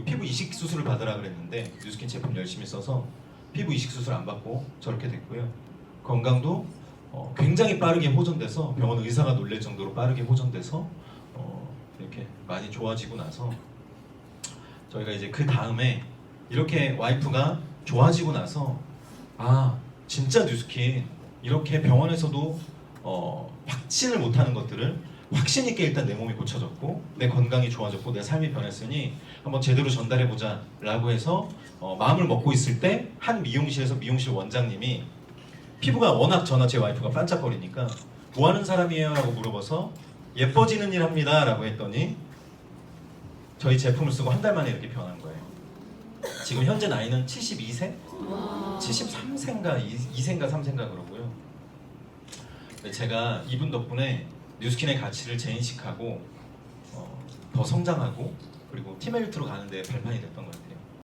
피부 이식 수술을 받으라 그랬는데 뉴스킨 제품 열심히 써서 피부 이식 수술 안 받고 저렇게 됐고요. 건강도 어, 굉장히 빠르게 호전돼서 병원 의사가 놀랄 정도로 빠르게 호전돼서 어, 이렇게 많이 좋아지고 나서 저희가 이제 그 다음에 이렇게 와이프가 좋아지고 나서 아 진짜 뉴스킨 이렇게 병원에서도 어, 확신을 못하는 것들을 확신 있게 일단 내 몸이 고쳐졌고 내 건강이 좋아졌고 내 삶이 변했으니 한번 제대로 전달해 보자라고 해서 어, 마음을 먹고 있을 때 한 미용실에서 미용실 원장님이 피부가 워낙 저나 제 와이프가 반짝거리니까 뭐 하는 사람이에요?라고 물어봐서 예뻐지는 일 합니다라고 했더니 저희 제품을 쓰고 한 달 만에 이렇게 변한 거예요. 지금 현재 나이는 72세? 73세인가 2세인가 3세인가 그러고요. 제가 이분 덕분에 뉴스킨의 가치를 재인식하고 어, 더 성장하고 그리고 팀헬트로 가는데 발판이 됐던 것 같아요.